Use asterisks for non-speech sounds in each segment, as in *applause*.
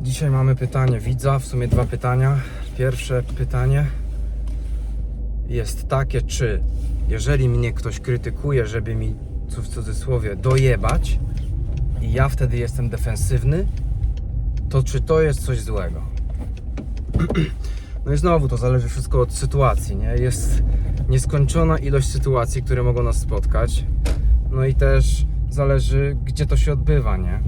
Dzisiaj mamy pytanie widza, w sumie dwa pytania. Pierwsze pytanie jest takie, czy jeżeli mnie ktoś krytykuje, żeby mi, co w cudzysłowie, dojebać i ja wtedy jestem defensywny, to czy to jest coś złego? *clears throat* No i znowu to zależy wszystko od sytuacji, nie? Jest nieskończona ilość sytuacji, które mogą nas spotkać. No i też zależy, gdzie to się odbywa, nie?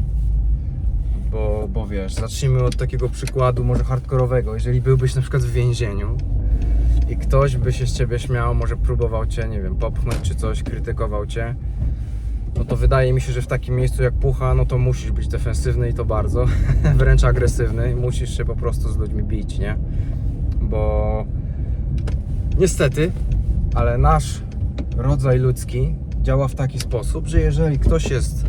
Bo, bo wiesz, zacznijmy od takiego przykładu, może hardkorowego. Jeżeli byłbyś na przykład w więzieniu i ktoś by się z ciebie śmiał, może próbował cię, nie wiem, popchnąć czy coś, krytykował cię, no to wydaje mi się, że w takim miejscu jak pucha, no to musisz być defensywny i to bardzo, *laughs* wręcz agresywny i musisz się po prostu z ludźmi bić, nie? Bo niestety, ale nasz rodzaj ludzki działa w taki sposób, że jeżeli ktoś jest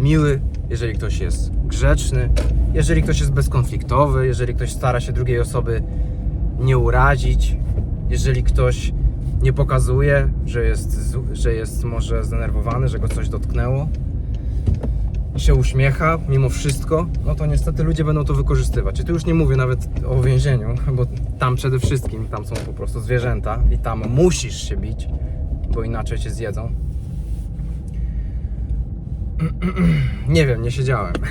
miły, jeżeli ktoś jest grzeczny, jeżeli ktoś jest bezkonfliktowy, jeżeli ktoś stara się drugiej osoby nie urazić, jeżeli ktoś nie pokazuje, że jest, że jest może zdenerwowany, że go coś dotknęło, się uśmiecha mimo wszystko, no to niestety ludzie będą to wykorzystywać. I tu już nie mówię nawet o więzieniu, bo tam przede wszystkim, tam są po prostu zwierzęta i tam musisz się bić, bo inaczej cię zjedzą. *clears throat* Nie wiem, nie siedziałem. *laughs*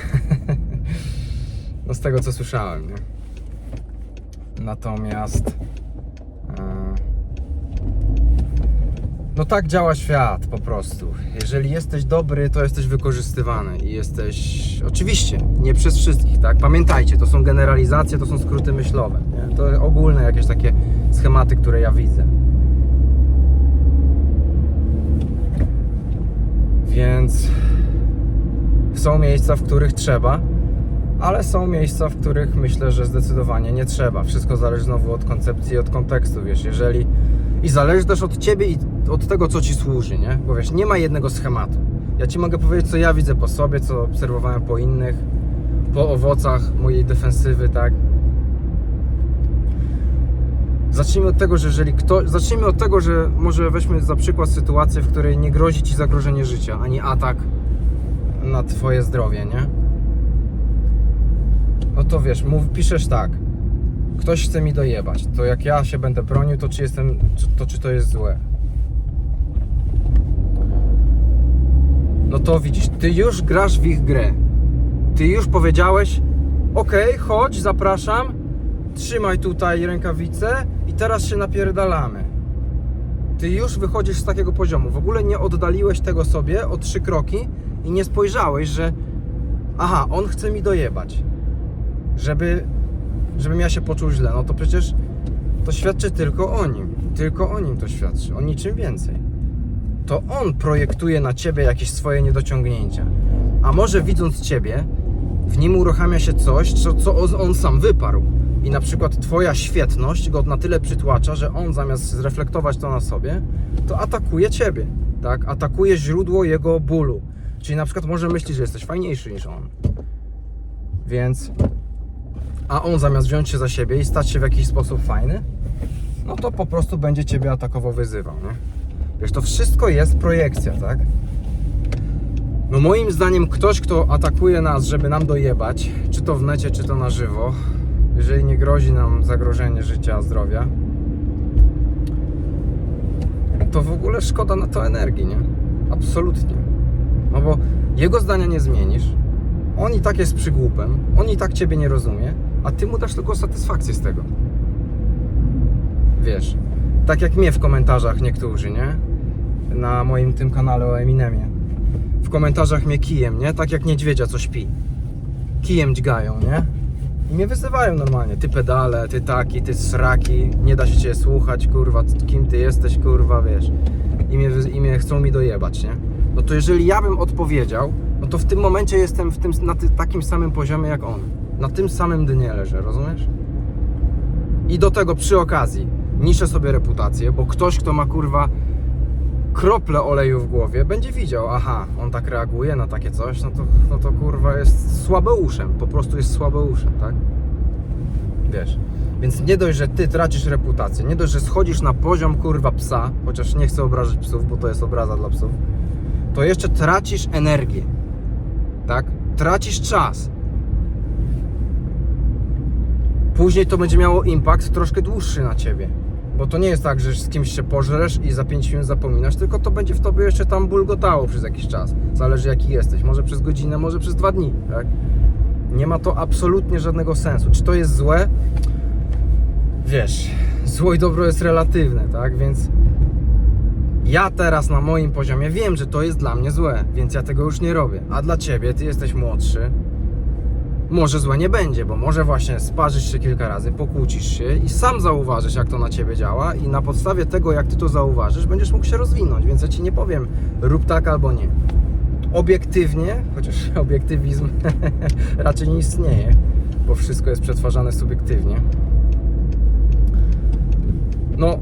No z tego co słyszałem, nie? Natomiast. e, No tak działa świat po prostu. Jeżeli jesteś dobry, to jesteś wykorzystywany i jesteś. Oczywiście, nie przez wszystkich, tak? Pamiętajcie, to są generalizacje, to są skróty myślowe. Nie? To ogólne jakieś takie schematy, które ja widzę. Więc są miejsca, w których trzeba, ale są miejsca, w których myślę, że zdecydowanie nie trzeba. Wszystko zależy znowu od koncepcji i od kontekstu, wiesz, jeżeli... I zależy też od Ciebie i od tego, co Ci służy, nie? Bo wiesz, nie ma jednego schematu. Ja Ci mogę powiedzieć, co ja widzę po sobie, co obserwowałem po innych, po owocach mojej defensywy, tak? Zacznijmy od tego, że jeżeli ktoś. Zacznijmy od tego, że może weźmy za przykład sytuację, w której nie grozi ci zagrożenie życia, ani atak na twoje zdrowie, nie? No to wiesz, mów, piszesz tak. Ktoś chce mi dojebać. To jak ja się będę bronił, to czy jestem. To czy to jest złe? No to widzisz, ty już grasz w ich grę. Ty już powiedziałeś, okej, chodź, zapraszam, trzymaj tutaj rękawice i teraz się napierdalamy. Ty już wychodzisz z takiego poziomu. W ogóle nie oddaliłeś tego sobie o trzy kroki i nie spojrzałeś, że aha, on chce mi dojebać. Żeby, żebym ja się poczuł źle. No to przecież to świadczy tylko o nim. Tylko o nim to świadczy. O niczym więcej. To on projektuje na ciebie jakieś swoje niedociągnięcia. A może widząc ciebie, w nim uruchamia się coś, co, co on- on sam wyparł. I na przykład twoja świetność go na tyle przytłacza, że on zamiast zreflektować to na sobie, to atakuje ciebie. Tak? Atakuje źródło jego bólu. Czyli na przykład może myśli, że jesteś fajniejszy niż on. Więc. A on zamiast wziąć się za siebie i stać się w jakiś sposób fajny, no to po prostu będzie ciebie atakował, wyzywał, nie? Wiesz, to wszystko jest projekcja, tak? No moim zdaniem ktoś, kto atakuje nas, żeby nam dojebać, czy to w necie, czy to na żywo, jeżeli nie grozi nam zagrożenie życia, zdrowia, to w ogóle szkoda na to energii, nie? Absolutnie. No bo jego zdania nie zmienisz, on i tak jest przygłupem, on i tak ciebie nie rozumie, a ty mu dasz tylko satysfakcję z tego. Wiesz, tak jak mnie w komentarzach niektórzy, nie? Na moim tym kanale o Eminemie. W komentarzach mnie kijem, nie? Tak jak niedźwiedzia, co śpi. Kijem dźgają, nie? I mnie wyzywają normalnie. Ty pedale, ty taki, ty sraki, nie da się cię słuchać, kurwa, kim ty jesteś, kurwa, wiesz. I mnie, i mnie chcą mi dojebać, nie? No to jeżeli ja bym odpowiedział, no to w tym momencie jestem w tym, na ty, takim samym poziomie jak on. Na tym samym dnie leżę, rozumiesz? I do tego przy okazji niszę sobie reputację, bo ktoś, kto ma kurwa krople oleju w głowie, będzie widział, aha, on tak reaguje na takie coś, no to, no to kurwa jest słabeuszem, po prostu jest słabeuszem, tak? Wiesz. Więc nie dość, że ty tracisz reputację, nie dość, że schodzisz na poziom kurwa psa, chociaż nie chcę obrażać psów, bo to jest obraza dla psów, to jeszcze tracisz energię, tak? Tracisz czas. później to będzie miało impact troszkę dłuższy na ciebie. Bo to nie jest tak, że z kimś się pożresz i za 5 minut zapominasz, tylko to będzie w tobie jeszcze tam bulgotało przez jakiś czas. Zależy jaki jesteś. Może przez godzinę, może przez dwa dni, tak? Nie ma to absolutnie żadnego sensu. Czy to jest złe? Wiesz, zło i dobro jest relatywne, tak? Więc ja teraz na moim poziomie wiem, że to jest dla mnie złe, więc ja tego już nie robię. A dla ciebie, ty jesteś młodszy, może złe nie będzie, bo może właśnie sparzysz się kilka razy, pokłócisz się i sam zauważysz, jak to na ciebie działa, i na podstawie tego, jak ty to zauważysz, będziesz mógł się rozwinąć. Więc ja ci nie powiem, rób tak albo nie. Obiektywnie, chociaż *laughs* obiektywizm *laughs* raczej nie istnieje, bo wszystko jest przetwarzane subiektywnie. No,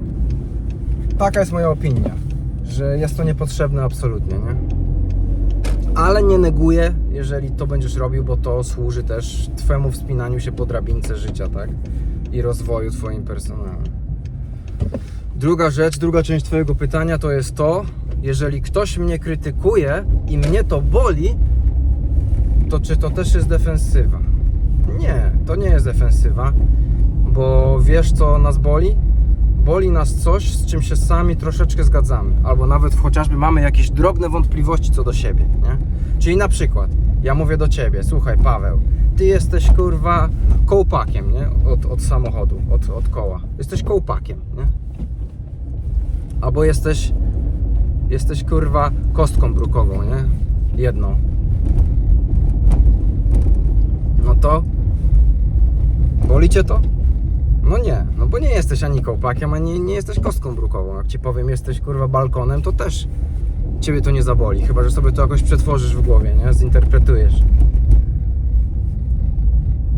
taka jest moja opinia, że jest to niepotrzebne absolutnie, nie? Ale nie neguję, jeżeli to będziesz robił, bo to służy też Twemu wspinaniu się po drabince życia, tak? I rozwoju Twoim personalnym. Druga rzecz, druga część Twojego pytania to jest to, jeżeli ktoś mnie krytykuje i mnie to boli, to czy to też jest defensywa? Nie, to nie jest defensywa, bo wiesz co nas boli? Boli nas coś, z czym się sami troszeczkę zgadzamy, albo nawet chociażby mamy jakieś drobne wątpliwości co do siebie, nie? Czyli na przykład, ja mówię do ciebie, słuchaj Paweł, ty jesteś kurwa kołpakiem, nie? Od, od samochodu, od, od koła. Jesteś kołpakiem, nie? Albo jesteś, jesteś kurwa kostką brukową, nie? Jedną. No to boli cię to? No nie, no bo nie jesteś ani kołpakiem, ani nie jesteś kostką brukową. Jak ci powiem, jesteś kurwa balkonem, to też ciebie to nie zaboli. Chyba, że sobie to jakoś przetworzysz w głowie, nie? Zinterpretujesz.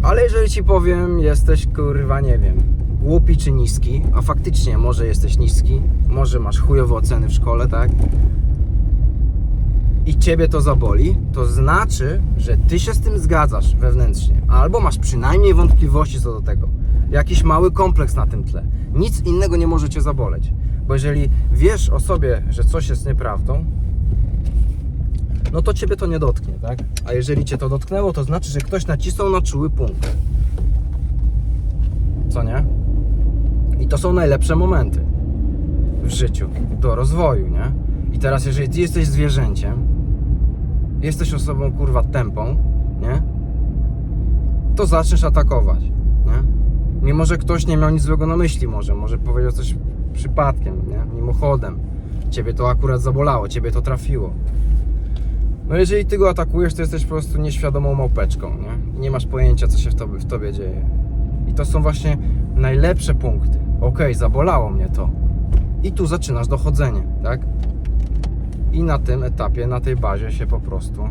Ale jeżeli ci powiem, jesteś kurwa, nie wiem, głupi czy niski, a faktycznie może jesteś niski, może masz chujowe oceny w szkole, tak? I ciebie to zaboli, to znaczy, że ty się z tym zgadzasz wewnętrznie, albo masz przynajmniej wątpliwości co do tego. Jakiś mały kompleks na tym tle. Nic innego nie może cię zaboleć. Bo jeżeli wiesz o sobie, że coś jest nieprawdą, no to ciebie to nie dotknie, tak? A jeżeli cię to dotknęło, to znaczy, że ktoś nacisnął na czuły punkt. Co nie? I to są najlepsze momenty w życiu do rozwoju, nie? I teraz, jeżeli ty jesteś zwierzęciem, jesteś osobą kurwa tępą, nie? To zaczniesz atakować, nie? Mimo, że ktoś nie miał nic złego na myśli, może, może powiedział coś przypadkiem, nie? Mimochodem. Ciebie to akurat zabolało, ciebie to trafiło. No jeżeli ty go atakujesz, to jesteś po prostu nieświadomą małpeczką, nie? Nie masz pojęcia, co się w tobie, w tobie dzieje. I to są właśnie najlepsze punkty. Okej, zabolało mnie to. I tu zaczynasz dochodzenie, tak? I na tym etapie, na tej bazie się po prostu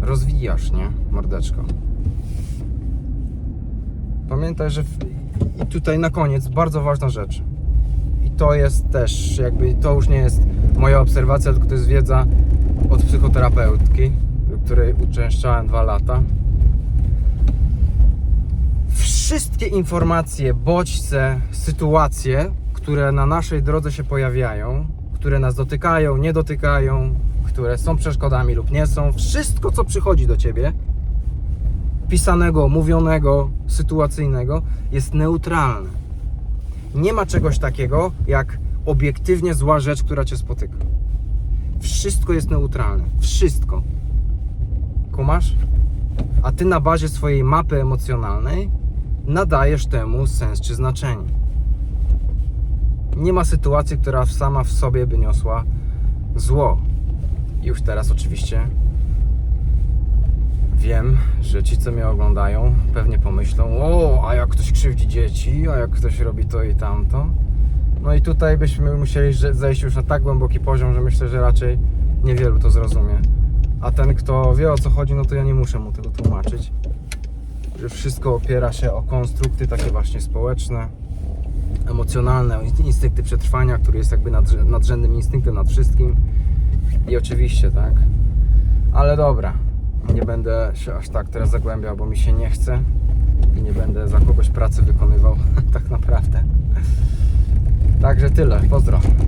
rozwijasz, nie? Mordeczko. Pamiętaj, że. I tutaj na koniec bardzo ważna rzecz. I to jest też, jakby to już nie jest moja obserwacja, tylko to jest wiedza od psychoterapeutki, której uczęszczałem dwa lata. Wszystkie informacje, bodźce, sytuacje, które na naszej drodze się pojawiają, które nas dotykają, nie dotykają, które są przeszkodami lub nie są, wszystko co przychodzi do ciebie, pisanego, mówionego, sytuacyjnego, jest neutralne. Nie ma czegoś takiego jak obiektywnie zła rzecz, która cię spotyka. Wszystko jest neutralne. Wszystko. Kumasz? A ty na bazie swojej mapy emocjonalnej nadajesz temu sens czy znaczenie. Nie ma sytuacji, która sama w sobie by niosła zło. Już teraz oczywiście wiem, że ci, co mnie oglądają, pewnie pomyślą: O, a jak ktoś krzywdzi dzieci, a jak ktoś robi to i tamto. No i tutaj byśmy musieli zejść już na tak głęboki poziom, że myślę, że raczej niewielu to zrozumie. A ten, kto wie o co chodzi, no to ja nie muszę mu tego tłumaczyć. Że wszystko opiera się o konstrukty takie właśnie społeczne, emocjonalne, instynkty przetrwania, który jest jakby nadrzędnym instynktem nad wszystkim. I oczywiście, tak. Ale dobra, nie będę się aż tak teraz zagłębiał, bo mi się nie chce i nie będę za kogoś pracy wykonywał, *laughs* tak naprawdę. Także tyle, pozdro.